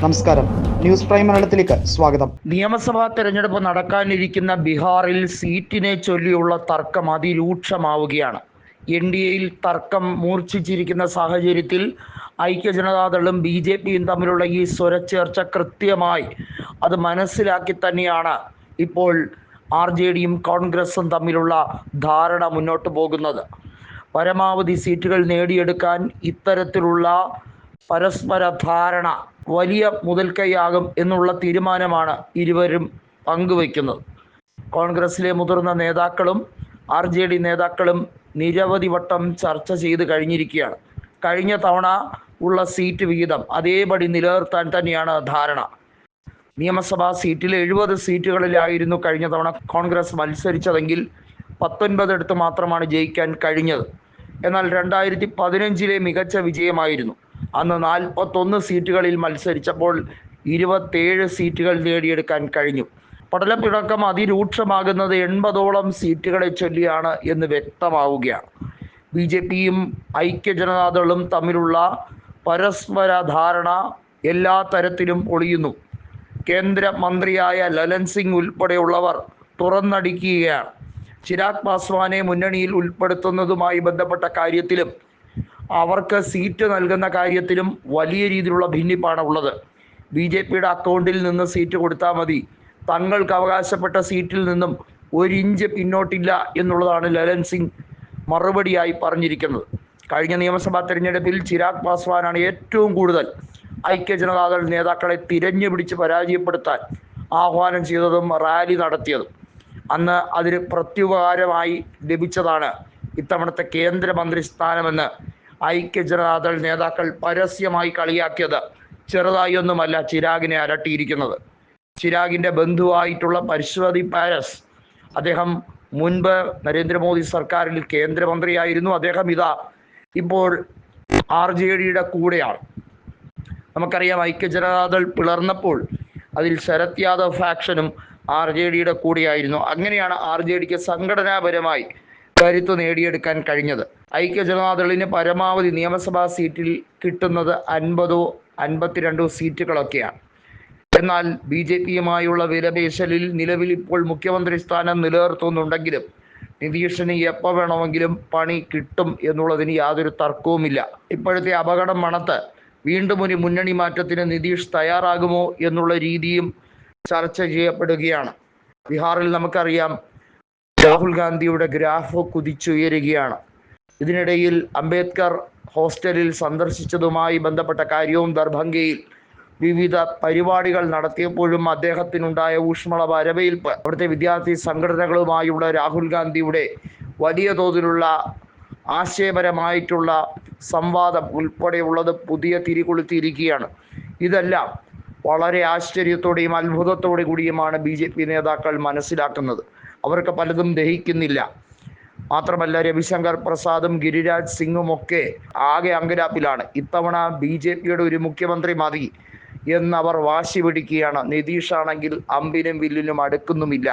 നമസ്കാരം. News prime മലയാളത്തിലേക്ക് സ്വാഗതം. നിയമസഭാ തെരഞ്ഞെടുപ്പ് നടക്കാനിരിക്കുന്ന ബീഹാറിൽ സീറ്റിനെ ചൊല്ലിയുള്ള തർക്കം അതിരൂക്ഷമാവുകയാണ്. എൻ ഡി എയിൽ തർക്കം മൂർച്ഛിച്ചിരിക്കുന്ന സാഹചര്യത്തിൽ ഐക്യജനതാദളും ബി ജെ പിയും തമ്മിലുള്ള ഈ സ്വരച്ചേർച്ച കൃത്യമായി അത് മനസ്സിലാക്കി തന്നെയാണ് ഇപ്പോൾ ആർ ജെ ഡിയും കോൺഗ്രസും തമ്മിലുള്ള ധാരണ മുന്നോട്ട് പോകുന്നത്. പരമാവധി സീറ്റുകൾ നേടിയെടുക്കാൻ ഇത്തരത്തിലുള്ള പരസ്പര ധാരണ വലിയ മുതൽക്കൈയാകും എന്നുള്ള തീരുമാനമാണ് ഇരുവരും പങ്കുവയ്ക്കുന്നത്. കോൺഗ്രസിലെ മുതിർന്ന നേതാക്കളും ആർ ജെ ഡി നേതാക്കളും നിരവധി വട്ടം ചർച്ച ചെയ്ത് കഴിഞ്ഞിരിക്കുകയാണ്. കഴിഞ്ഞ തവണ ഉള്ള സീറ്റ് വിഹിതം അതേപടി നിലനിർത്താൻ തന്നെയാണ് ധാരണ. നിയമസഭാ സീറ്റിൽ എഴുപത് സീറ്റുകളിലായിരുന്നു കഴിഞ്ഞ തവണ കോൺഗ്രസ് മത്സരിച്ചതെങ്കിൽ പത്തൊൻപതെടുത്ത് മാത്രമാണ് ജയിക്കാൻ കഴിഞ്ഞത്. എന്നാൽ രണ്ടായിരത്തി പതിനഞ്ചിലെ മികച്ച വിജയമായിരുന്നു. അന്ന് നാൽപ്പത്തൊന്ന് സീറ്റുകളിൽ മത്സരിച്ചപ്പോൾ ഇരുപത്തേഴ് സീറ്റുകൾ നേടിയെടുക്കാൻ കഴിഞ്ഞു. പടലപ്പിണക്കം അതിരൂക്ഷമാകുന്നത് എൺപതോളം സീറ്റുകളെ ചൊല്ലിയാണ് എന്ന് വ്യക്തമാവുകയാണ്. ബി ജെ പിയും ഐക്യജനതാദളും തമ്മിലുള്ള പരസ്പര ധാരണ എല്ലാ തരത്തിലും പൊളിയുന്നു കേന്ദ്രമന്ത്രിയായ ലലൻ സിംഗ് ഉൾപ്പെടെയുള്ളവർ തുറന്നടിക്കുകയാണ്. ചിരാഗ് പാസ്വാനെ മുന്നണിയിൽ ഉൾപ്പെടുത്തുന്നതുമായി ബന്ധപ്പെട്ട കാര്യത്തിലും അവർക്ക് സീറ്റ് നൽകുന്ന കാര്യത്തിലും വലിയ രീതിയിലുള്ള ഭിന്നിപ്പാണ് ഉള്ളത്. ബി ജെ പിയുടെ അക്കൗണ്ടിൽ നിന്ന് സീറ്റ് കൊടുത്താൽ മതി. തങ്ങൾക്ക് അവകാശപ്പെട്ട സീറ്റിൽ നിന്നും ഒരു ഇഞ്ച് പിന്നോട്ടില്ല എന്നുള്ളതാണ് ലലൻ സിംഗ് മറുപടിയായി പറഞ്ഞിരിക്കുന്നത്. കഴിഞ്ഞ നിയമസഭാ തെരഞ്ഞെടുപ്പിൽ ചിരാഗ് പാസ്വാനാണ് ഏറ്റവും കൂടുതൽ ഐക്യ ജനതാദൾ നേതാക്കളെ തിരഞ്ഞു പിടിച്ച് പരാജയപ്പെടുത്താൻ ആഹ്വാനം ചെയ്തതും റാലി നടത്തിയതും. അന്ന് അതിന് പ്രത്യുപകാരമായി ലഭിച്ചതാണ് ഇത്തവണത്തെ കേന്ദ്രമന്ത്രി സ്ഥാനമെന്ന് ഐക്യജനതാദൾ നേതാക്കൾ പരസ്യമായി കളിയാക്കിയത് ചെറുതായൊന്നുമല്ല ചിരാഗിനെ അലട്ടിയിരിക്കുന്നത്. ചിരാഗിന്റെ ബന്ധുവായിട്ടുള്ള പരിശ്വതി പാരസ് അദ്ദേഹം മുൻപ് നരേന്ദ്രമോദി സർക്കാരിൽ കേന്ദ്രമന്ത്രിയായിരുന്നു. അദ്ദേഹം ഇതാ ഇപ്പോൾ ആർ ജെ ഡിയുടെ കൂടെയാണ്. നമുക്കറിയാം ഐക്യജനതാദൾ പിളർന്നപ്പോൾ അതിൽ ശരത് യാദവ് ഫാക്ഷനും ആർ ജെ ഡിയുടെ കൂടെയായിരുന്നു. അങ്ങനെയാണ് ആർ ജെ ഡിക്ക് സംഘടനാപരമായി കരുത്ത് നേടിയെടുക്കാൻ കഴിഞ്ഞത്. ഐക്യജനതാദളിന് പരമാവധി നിയമസഭാ സീറ്റിൽ കിട്ടുന്നത് അൻപതോ അൻപത്തിരണ്ടോ സീറ്റുകളൊക്കെയാണ്. എന്നാൽ ബി ജെ പിയുമായുള്ള വിലപേശലിൽ നിലവിൽ ഇപ്പോൾ മുഖ്യമന്ത്രി സ്ഥാനം നിലനിർത്തുന്നുണ്ടെങ്കിലും നിതീഷിന് എപ്പോൾ വേണമെങ്കിലും പണി കിട്ടും എന്നുള്ളതിന് യാതൊരു തർക്കവുമില്ല. ഇപ്പോഴത്തെ അപകടം മണത്ത് വീണ്ടും ഒരു മുന്നണി മാറ്റത്തിന് നിതീഷ് തയ്യാറാകുമോ എന്നുള്ള രീതിയും ചർച്ച ചെയ്യപ്പെടുകയാണ്. ബീഹാറിൽ നമുക്കറിയാം രാഹുൽ ഗാന്ധിയുടെ ഗ്രാഫ് കുതിച്ചുയരുകയാണ്. ഇതിനിടയിൽ അംബേദ്കർ ഹോസ്റ്റലിൽ സന്ദർശിച്ചതുമായി ബന്ധപ്പെട്ട കാര്യവും ദർഭംഗയിൽ വിവിധ പരിപാടികൾ നടത്തിയപ്പോഴും അദ്ദേഹത്തിനുണ്ടായ ഊഷ്മള വരവേൽപ്പ്. അവിടുത്തെ വിദ്യാർത്ഥി സംഘടനകളുമായുള്ള രാഹുൽ ഗാന്ധിയുടെ വലിയ തോതിലുള്ള ആശയപരമായിട്ടുള്ള സംവാദം ഉൾപ്പെടെയുള്ളത് പുതിയ തിരികൊളുത്തിയിരിക്കുകയാണ്. ഇതെല്ലാം വളരെ ആശ്ചര്യത്തോടെയും അത്ഭുതത്തോടു കൂടിയുമാണ് ബി നേതാക്കൾ മനസ്സിലാക്കുന്നത്. അവർക്ക് പലതും ദഹിക്കുന്നില്ല. മാത്രമല്ല രവിശങ്കർ പ്രസാദും ഗിരിരാജ് സിംഗും ഒക്കെ ആകെ അങ്കരാപ്പിലാണ്. ഇത്തവണ ബി ജെ പിയുടെ ഒരു മുഖ്യമന്ത്രി മതി എന്നവർ വാശി പിടിക്കുകയാണ്. നിതീഷാണെങ്കിൽ അമ്പിനും വില്ലിനും അടുക്കുന്നുമില്ല.